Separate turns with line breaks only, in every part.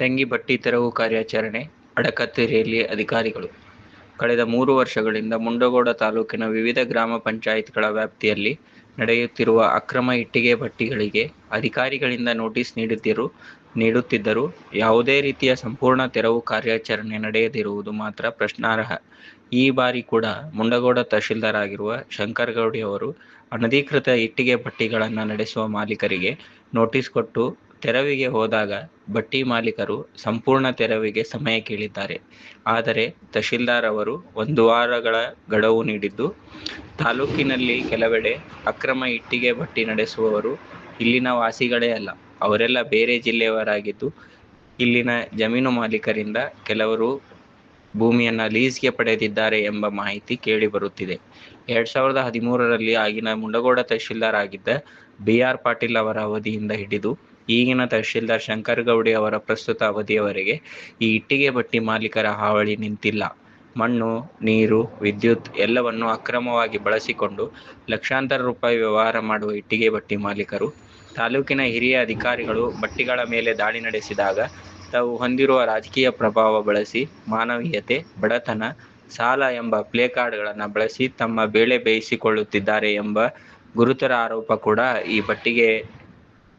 ಇಟ್ಟಂಗಿ ಬಟ್ಟಿ ತೆರವು ಕಾರ್ಯಾಚರಣೆ, ಅಡಕತ್ತೇರಿಯಲ್ಲಿ ಅಧಿಕಾರಿಗಳು. ಕಳೆದ ಮೂರು ವರ್ಷಗಳಿಂದ ಮುಂಡಗೋಡ ತಾಲೂಕಿನ ವಿವಿಧ ಗ್ರಾಮ ಪಂಚಾಯತ್ಗಳ ವ್ಯಾಪ್ತಿಯಲ್ಲಿ ನಡೆಯುತ್ತಿರುವ ಅಕ್ರಮ ಇಟ್ಟಿಗೆ ಭಟ್ಟಿಗಳಿಗೆ ಅಧಿಕಾರಿಗಳಿಂದ ನೋಟಿಸ್ ನೀಡುತ್ತಿರು ನೀಡುತ್ತಿದ್ದರೂ ಯಾವುದೇ ರೀತಿಯ ಸಂಪೂರ್ಣ ತೆರವು ಕಾರ್ಯಾಚರಣೆ ನಡೆಯದಿರುವುದು ಮಾತ್ರ ಪ್ರಶ್ನಾರ್ಹ. ಈ ಬಾರಿ ಕೂಡ ಮುಂಡಗೋಡ ತಹಶೀಲ್ದಾರ್ ಆಗಿರುವ ಶಂಕರ್ ಗೌಡಿ ಅವರು ಅನಧಿಕೃತ ಇಟ್ಟಿಗೆ ಭಟ್ಟಿಗಳನ್ನು ನಡೆಸುವ ಮಾಲೀಕರಿಗೆ ನೋಟಿಸ್ ಕೊಟ್ಟು ತೆರವಿಗೆ ಹೋದಾಗ ಭಟ್ಟಿ ಮಾಲೀಕರು ಸಂಪೂರ್ಣ ತೆರವಿಗೆ ಸಮಯ ಕೇಳಿದ್ದಾರೆ. ಆದರೆ ತಹಶೀಲ್ದಾರ್ ಅವರು ಒಂದು ವಾರಗಳ ಗಡುವು ನೀಡಿದ್ದು, ತಾಲೂಕಿನಲ್ಲಿ ಕೆಲವೆಡೆ ಅಕ್ರಮ ಇಟ್ಟಿಗೆ ಬಟ್ಟಿ ನಡೆಸುವವರು ಇಲ್ಲಿನ ವಾಸಿಗಳೇ ಅಲ್ಲ, ಅವರೆಲ್ಲ ಬೇರೆ ಜಿಲ್ಲೆಯವರಾಗಿದ್ದು, ಇಲ್ಲಿನ ಜಮೀನು ಮಾಲೀಕರಿಂದ ಕೆಲವರು ಭೂಮಿಯನ್ನು ಲೀಸ್ಗೆ ಪಡೆದಿದ್ದಾರೆ ಎಂಬ ಮಾಹಿತಿ ಕೇಳಿಬರುತ್ತಿದೆ. ಎರಡ್ ಸಾವಿರದ ಹದಿಮೂರರಲ್ಲಿ ಆಗಿನ ಮುಂಡಗೋಡ ತಹಶೀಲ್ದಾರ್ ಆಗಿದ್ದ ಬಿ ಆರ್ ಪಾಟೀಲ್ ಅವರ ಅವಧಿಯಿಂದ ಹಿಡಿದು ಈಗಿನ ತಹಶೀಲ್ದಾರ್ ಶಂಕರ್ ಗೌಡಿ ಅವರ ಪ್ರಸ್ತುತ ಅವಧಿಯವರೆಗೆ ಈ ಇಟ್ಟಿಗೆ ಭಟ್ಟಿ ಮಾಲೀಕರ ಹಾವಳಿ ನಿಂತಿಲ್ಲ. ಮಣ್ಣು, ನೀರು, ವಿದ್ಯುತ್ ಎಲ್ಲವನ್ನು ಅಕ್ರಮವಾಗಿ ಬಳಸಿಕೊಂಡು ಲಕ್ಷಾಂತರ ರೂಪಾಯಿ ವ್ಯವಹಾರ ಮಾಡುವ ಇಟ್ಟಿಗೆ ಭಟ್ಟಿ ಮಾಲೀಕರು, ತಾಲೂಕಿನ ಹಿರಿಯ ಅಧಿಕಾರಿಗಳು ಭಟ್ಟಿಗಳ ಮೇಲೆ ದಾಳಿ ನಡೆಸಿದಾಗ ತಾವು ಹೊಂದಿರುವ ರಾಜಕೀಯ ಪ್ರಭಾವ ಬಳಸಿ ಮಾನವೀಯತೆ, ಬಡತನ, ಸಾಲ ಎಂಬ ಪ್ಲೇ ಕಾರ್ಡ್ಗಳನ್ನು ಬಳಸಿ ತಮ್ಮ ಬೇಳೆ ಬೇಯಿಸಿಕೊಳ್ಳುತ್ತಿದ್ದಾರೆ ಎಂಬ ಗುರುತರ ಆರೋಪ ಕೂಡ ಈ ಬಟ್ಟಿಗೆ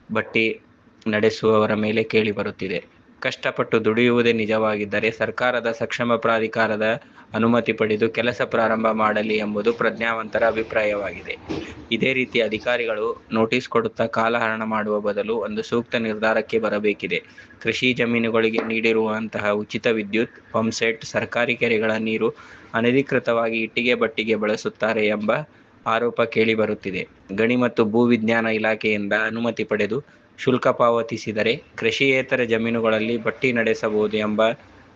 ಬಟ್ಟಿ ನಡೆಸುವವರ ಮೇಲೆ ಕೇಳಿ ಬರುತ್ತಿದೆ. ಕಷ್ಟಪಟ್ಟು ದುಡಿಯುವುದೇ ನಿಜವಾಗಿದ್ದರೆ ಸರ್ಕಾರದ ಸಕ್ಷಮ ಪ್ರಾಧಿಕಾರದ ಅನುಮತಿ ಪಡೆದು ಕೆಲಸ ಪ್ರಾರಂಭ ಮಾಡಲಿ ಎಂಬುದು ಪ್ರಜ್ಞಾವಂತರ ಅಭಿಪ್ರಾಯವಾಗಿದೆ. ಇದೇ ರೀತಿ ಅಧಿಕಾರಿಗಳು ನೋಟಿಸ್ ಕೊಡುತ್ತಾ ಕಾಲಹರಣ ಮಾಡುವ ಬದಲು ಒಂದು ಸೂಕ್ತ ನಿರ್ಧಾರಕ್ಕೆ ಬರಬೇಕಿದೆ. ಕೃಷಿ ಜಮೀನುಗಳಿಗೆ ನೀಡಿರುವಂತಹ ಉಚಿತ ವಿದ್ಯುತ್, ಪಂಪ್ಸೆಟ್, ಸರ್ಕಾರಿ ಕೆರೆಗಳ ನೀರು ಅನಧಿಕೃತವಾಗಿ ಇಟ್ಟಿಗೆ ಬಟ್ಟಿಗೆ ಬಳಸುತ್ತಾರೆ ಎಂಬ ಆರೋಪ ಕೇಳಿ ಬರುತ್ತಿದೆ. ಗಣಿ ಮತ್ತು ಭೂ ವಿಜ್ಞಾನ ಇಲಾಖೆಯಿಂದ ಅನುಮತಿ ಪಡೆದು ಶುಲ್ಕ ಪಾವತಿಸಿದರೆ ಕೃಷಿಯೇತರ ಜಮೀನುಗಳಲ್ಲಿ ಬಟ್ಟಿ ನಡೆಸಬಹುದು ಎಂಬ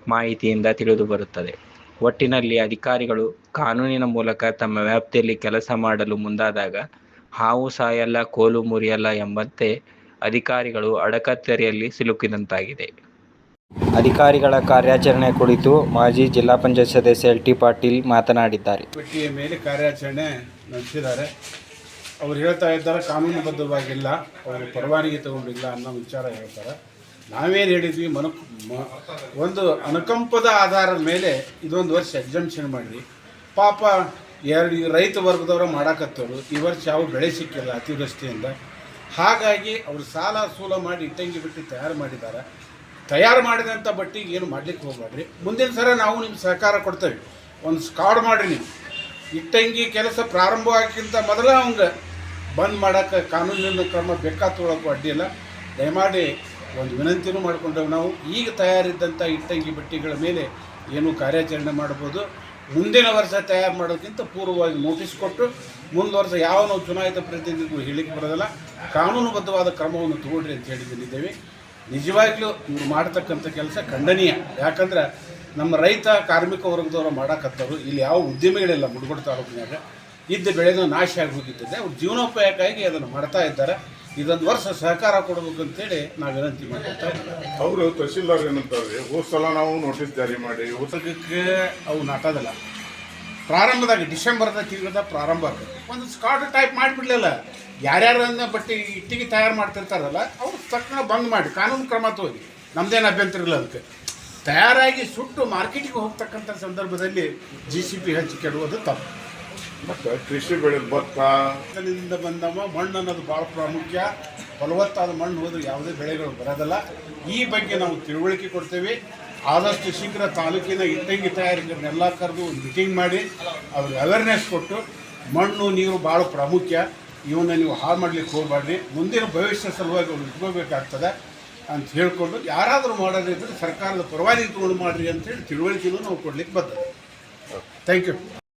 ಮಾಹಿತಿಯಿಂದ ತಿಳಿದುಬರುತ್ತದೆ ಒಟ್ಟಿನಲ್ಲಿ ಅಧಿಕಾರಿಗಳು ಕಾನೂನಿನ ಮೂಲಕ ತಮ್ಮ ವ್ಯಾಪ್ತಿಯಲ್ಲಿ ಕೆಲಸ ಮಾಡಲು ಮುಂದಾದಾಗ ಹಾವು ಸಾಯಲ್ಲ, ಕೋಲು ಮುರಿಯಲ್ಲ ಎಂಬಂತೆ ಅಧಿಕಾರಿಗಳು ಅಡಕತ್ತರಿಯಲ್ಲಿ ಸಿಲುಕಿದಂತಾಗಿದೆ. ಅಧಿಕಾರಿಗಳ ಕಾರ್ಯಾಚರಣೆ ಕುರಿತು ಮಾಜಿ ಜಿಲ್ಲಾ ಪಂಚಾಯತ್ ಸದಸ್ಯ ಎಲ್ ಟಿ ಪಾಟೀಲ್ ಮಾತನಾಡಿದ್ದಾರೆ.
ಪಟ್ಟಿಯ ಮೇಲೆ ಕಾರ್ಯಾಚರಣೆ ನಡೆಸಿದ್ದಾರೆ. ಅವ್ರು ಹೇಳ್ತಾ ಇದ್ದಾರೆ, ಕಾನೂನುಬದ್ಧವಾಗಿಲ್ಲ, ಅವರು ಪರವಾನಗಿ ತಗೊಂಡಿಲ್ಲ ಅನ್ನೋ ವಿಚಾರ ಹೇಳ್ತಾರೆ. ನಾವೇನು ಹೇಳಿದ್ವಿ, ಮನು ಒಂದು ಅನುಕಂಪದ ಆಧಾರದ ಮೇಲೆ ಇದೊಂದು ವರ್ಷ ಎಕ್ಸೆಂಪ್ಷನ್ ಮಾಡಿ ಪಾಪ ಎರಡು ರೈತ ವರ್ಗದವರು ಮಾಡಾಕತ್ತವರು. ಈ ವರ್ಷ ಯಾವ ಬೆಳೆ ಸಿಕ್ಕಿಲ್ಲ ಅತಿವೃಷ್ಟಿಯಿಂದ. ಹಾಗಾಗಿ ಅವರು ಸಾಲ ಸೂಲ ಮಾಡಿ ಇಟ್ಟಂಗಿ ಬಿಟ್ಟು ತಯಾರು ಮಾಡಿದ್ದಾರೆ. ತಯಾರು ಮಾಡಿದಂಥ ಬಟ್ಟೆಗೆ ಏನು ಮಾಡಲಿಕ್ಕೆ ಹೋಗ್ಬೇಡ್ರಿ. ಮುಂದಿನ ಸಲ ನಾವು ನಿಮ್ಗೆ ಸಹಕಾರ ಕೊಡ್ತೇವೆ. ಒಂದು ಸ್ಕಾಡ್ ಮಾಡಿರಿ ನೀವು. ಇಟ್ಟಂಗಿ ಕೆಲಸ ಪ್ರಾರಂಭ ಆಗಕ್ಕಿಂತ ಮೊದಲ ಅವಂಗೆ ಬಂದ್ ಮಾಡೋಕ್ಕೆ ಕಾನೂನಿನ ಕ್ರಮ ಬೇಕಾ ತೊಗೊಳಕ್ಕೂ ಅಡ್ಡಿಲ್ಲ ದಯಮಾಡಿ ಒಂದು ವಿನಂತಿನೂ ಮಾಡಿಕೊಂಡೇವೆ ನಾವು. ಈಗ ತಯಾರಿದ್ದಂಥ ಇಟ್ಟಂಗಿ ಬಟ್ಟಿಗಳ ಮೇಲೆ ಏನು ಕಾರ್ಯಾಚರಣೆ ಮಾಡ್ಬೋದು. ಮುಂದಿನ ವರ್ಷ ತಯಾರು ಮಾಡೋಕ್ಕಿಂತ ಪೂರ್ವವಾಗಿ ನೋಟಿಸ್ ಕೊಟ್ಟು ಮುಂದೆ ವರ್ಷ ಯಾವ ನಾವು ಚುನಾಯಿತ ಪ್ರತಿನಿಧಿಗಳು ಹೇಳಿಕ್ಕೆ ಬರೋದಿಲ್ಲ. ಕಾನೂನುಬದ್ಧವಾದ ಕ್ರಮವನ್ನು ತಗೊಳ್ರಿ ಅಂತ ಹೇಳಿ ಬಂದಿದ್ದೇವೆ ನಿಜವಾಗ್ಲೂ ಇವ್ರು ಮಾಡ್ತಕ್ಕಂಥ ಕೆಲಸ ಖಂಡನೀಯ. ಯಾಕಂದ್ರೆ ನಮ್ಮ ರೈತ, ಕಾರ್ಮಿಕ ವರ್ಗದವರು ಮಾಡಾಕತ್ತವರು, ಇಲ್ಲಿ ಯಾವ ಉದ್ಯಮಿಗಳಿಲ್ಲ ಮುಡುಗೋಡು ತಾಲೂಕಿನಾಗ ಇದ್ದ ಬೆಳೆನೂ ನಾಶ ಆಗಿ ಅವ್ರು ಜೀವನೋಪಾಯಕ್ಕಾಗಿ ಅದನ್ನು ಮಾಡ್ತಾ ಇದ್ದಾರೆ. ಇದೊಂದು ವರ್ಷ ಸಹಕಾರ ಕೊಡಬೇಕು ಅಂತೇಳಿ ನಾವು ವಿನಂತಿ ಮಾಡ್ತಾ
ಅವರು ತಹಶೀಲ್ದಾರ್ ಏನಂತಾರೆ, ಹೋದ ಸಲ ನಾವು ನೋಟಿಸ್ ಜಾರಿ ಮಾಡಿ
ಪುಸ್ತಕಕ್ಕೆ ಅವು ನಾಟೋದಲ್ಲ. ಪ್ರಾರಂಭದಾಗ ಡಿಸೆಂಬರ್ದ ತಿಂಗಳದ ಪ್ರಾರಂಭ ಆಗ್ತದೆ. ಒಂದು ಸ್ಕಾಟ್ ಟೈಪ್ ಮಾಡಿಬಿಡ್ಲಿಲ್ಲ. ಯಾರ್ಯಾರನ್ನ ಬಟ್ಟೆ ಇಟ್ಟಿಗೆ ತಯಾರು ಮಾಡ್ತಿರ್ತಾರಲ್ಲ ಅವ್ರು ತಕ್ಷಣ ಬಂದ್ ಮಾಡಿ ಕಾನೂನು ಕ್ರಮ ತೋರಿ. ನಮ್ದೇನು ಅಭ್ಯಂತರ ಇಲ್ಲ ಅದಕ್ಕೆ. ತಯಾರಾಗಿ ಸುಟ್ಟು ಮಾರ್ಕೆಟಿಗೆ ಹೋಗ್ತಕ್ಕಂಥ ಸಂದರ್ಭದಲ್ಲಿ ಜಿ ಸಿ ಪಿ ಹಚ್ಚಿ ಕೆಡುವುದು ತಪ್ಪು.
ಮತ್ತು ಕೃಷಿ ಬೆಳೆ ಭತ್ತ?
ಇದರಿಂದ ಬಂದವ ಮಣ್ಣು ಅನ್ನೋದು ಭಾಳ ಪ್ರಾಮುಖ್ಯ. ಫಲವತ್ತಾದ ಮಣ್ಣು ಹೋದ್ರೆ ಯಾವುದೇ ಬೆಳೆಗಳು ಬರೋದಲ್ಲ. ಈ ಬಗ್ಗೆ ನಾವು ತಿಳುವಳಿಕೆ ಕೊಡ್ತೇವೆ. ಆದಷ್ಟು ಶೀಘ್ರ ತಾಲೂಕಿನ ಇಟ್ಟಂಗಿ ತಯಾರಿಕರನ್ನೆಲ್ಲ ಕರೆದು ಒಂದು ಮೀಟಿಂಗ್ ಮಾಡಿ ಅವ್ರಿಗೆ ಅವೇರ್ನೆಸ್ ಕೊಟ್ಟು ಮಣ್ಣು, ನೀರು ಭಾಳ ಪ್ರಾಮುಖ್ಯ. ಇವನ್ನ ನೀವು ಹಾಳು ಮಾಡ್ಲಿಕ್ಕೆ ಹೋಗಬೇಡ್ರಿ. ಮುಂದಿನ ಭವಿಷ್ಯ ಸಲುವಾಗಿ ಅವ್ರು ಇಟ್ಕೋಬೇಕಾಗ್ತದೆ ಅಂತ ಹೇಳ್ಕೊಂಡು ಯಾರಾದರೂ ಮಾಡೋದಿದ್ರೆ ಸರ್ಕಾರದ ಪರವಾಗಿ ತೊಗೊಂಡು ಮಾಡಿರಿ ಅಂತೇಳಿ ತಿಳುವಳಿಕೆನೂ ನಾವು ಕೊಡ್ಲಿಕ್ಕೆ ಬರ್ತದೆ ಥ್ಯಾಂಕ್ ಯು